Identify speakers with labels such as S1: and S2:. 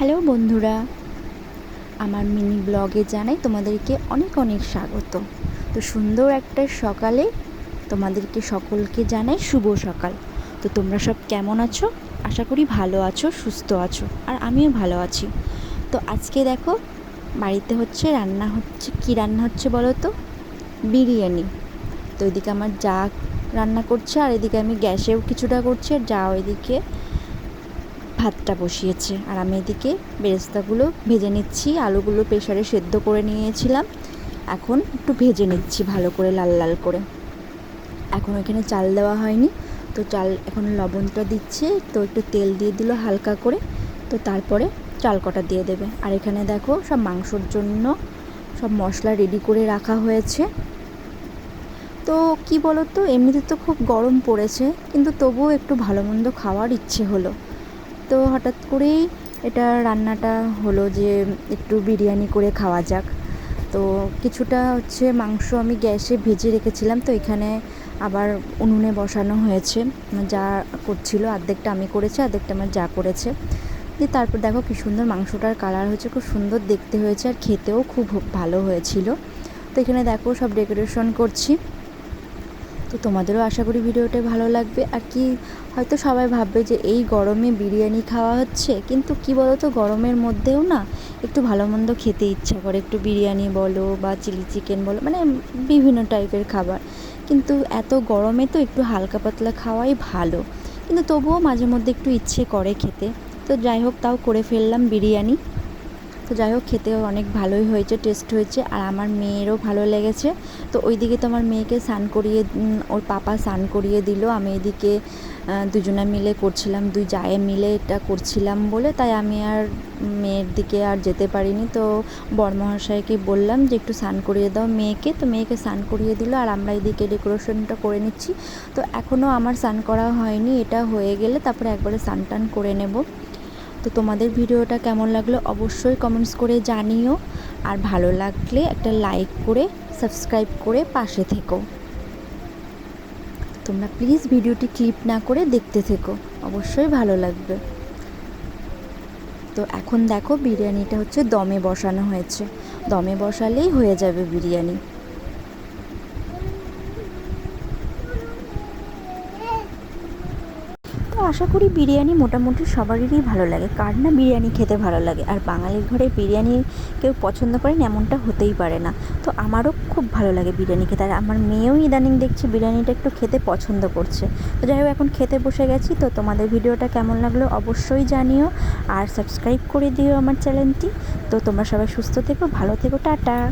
S1: Hello বন্ধুরা, আমার mini ব্লগে জানাই তোমাদেরকে অনেক অনেক স্বাগত। তো সুন্দর একটা সকালে তোমাদেরকে সকলকে জানাই শুভ সকাল। তো তোমরা সব কেমন আছো? আশা করি ভালো আছো, সুস্থ আছো, আর আমিও ভালো আছি। তো আজকে দেখো, বাড়িতে হচ্ছে রান্না হচ্ছে, কি রান্না হচ্ছে বলো তো? বিরিয়ানি। তো এদিকে আমার যা রান্না করছে, আর এদিকে আমি গ্যাসেও কিছুটা করছি, আর যা ওইদিকে ভাতটা বসিয়েছে। আর আমি এদিকে বেরেস্তাগুলো ভেজে নিচ্ছি। আলুগুলো প্রেশারে সেদ্ধ করে নিয়েছিলাম। এখন একটু ভেজে নিচ্ছি ভালো করে লাল লাল করে। এখন এখানে চাল দেওয়া হয়নি। তো চাল এখন লবণটা দিচ্ছে। তো একটু তেল দিয়ে দিল হালকা করে। তো তারপরে চাল কটা দিয়ে দেবে। আর এখানে দেখো সব মাংসর জন্য সব মশলা রেডি করে রাখা হয়েছে। তো কি বলো তো এমনিতে তো খুব গরম পড়েছে। কিন্তু তবুও একটু ভালো মন্দ খাওয়ার ইচ্ছে হলো। তো হঠাৎ করেই এটা রান্নাটা হলো যে একটু বিরিয়ানি করে খাওয়া যাক। তো কিছুটা হচ্ছে মাংস আমি গ্যাসে ভেজে রেখেছিলাম, তো এখানে আবার উনুনে বসানো হয়েছে। যা করছিল অর্ধেকটা আমি করেছি অর্ধেকটা আমার যা করেছে। দিয়ে তারপর দেখো কী সুন্দর মাংসটার কালার হয়েছে, খুব সুন্দর দেখতে হয়েছে আর খেতেও খুব ভালো হয়েছিল। তো এখানে দেখো সব ডেকোরেশন করছি। তো তোমাদেরও আশা করি ভিডিওটা ভালো লাগবে। আর কি, হয়তো সবাই ভাববে যে এই গরমে বিরিয়ানি খাওয়া হচ্ছে, কিন্তু কি বলো তো গরমের মধ্যেও না একটু ভালো মন্দ খেতে ইচ্ছা করে। একটু বিরিয়ানি বলো বা চিলি চিকেন বলো মানে বিভিন্ন টাইপের খাবার। কিন্তু এত গরমে তো একটু হালকা পাতলা খাওয়াই ভালো। কিন্তু তবুও মাঝে মধ্যে একটু ইচ্ছে করে খেতে। তো যাই হোক, তাও করে ফেললাম বিরিয়ানি। তো যাই হোক খেতে অনেক ভালোই হয়েছে টেস্ট হয়েছে, আর আমার মেয়েরও ভালো লেগেছে। তো ওইদিকে তো আমার মেয়েকে স্নান করিয়ে ওর পাপা স্নান করিয়ে দিল। আমি এদিকে দুজনে মিলে করছিলাম, দুই জায়ে মিলে এটা করছিলাম বলে, তাই আমি আর মেয়ের দিকে আর যেতে পারিনি। তো বরমহাশয়কে বললাম যে, একটু স্নান করিয়ে দাও মেয়েকে। তো মেয়েকে স্নান করিয়ে দিল, আর আমরা এদিকে ডেকোরেশনটা করে নিচ্ছি। তো এখনও আমার স্নান করা হয়নি, এটা হয়ে গেলে তারপরে একবারে স্নান টান করে নেব। তো তোমাদের ভিডিওটা কেমন লাগল অবশ্যই কমেন্টস করে জানিও। আর ভালো লাগলে একটা লাইক করে সাবস্ক্রাইব করে পাশে থেকো। তোমরা প্লিজ ভিডিওটি ক্লিপ না করে দেখতে থেকো, অবশ্যই ভালো লাগবে। তো এখন দেখো বিরিয়ানিটা হচ্ছে দমে বসানো হয়েছে। দমে বসালেই হয়ে যাবে বিরিয়ানি তো আশা করি বিরিয়ানি মোটামুটি সবারই ভালো লাগে। কার না বিরিয়ানি খেতে ভালো লাগে? আর বাঙালির ঘরে বিরিয়ানি কেউ পছন্দ করেন এমনটা হতেই পারে না। তো আমারও খুব ভালো লাগে বিরিয়ানি খেতে। আর আমার মেয়েও ইদানিং দেখছি বিরিয়ানিটা একটু খেতে পছন্দ করছে। তো যাই হোক, এখন খেতে বসে গেছি। তো তোমাদের ভিডিওটা কেমন লাগল অবশ্যই জানিও। আর সাবস্ক্রাইব করে দিও আমার চ্যানেলটি। তো তোমরা সবাই সুস্থ থেকো, ভালো থেকো, টাটা।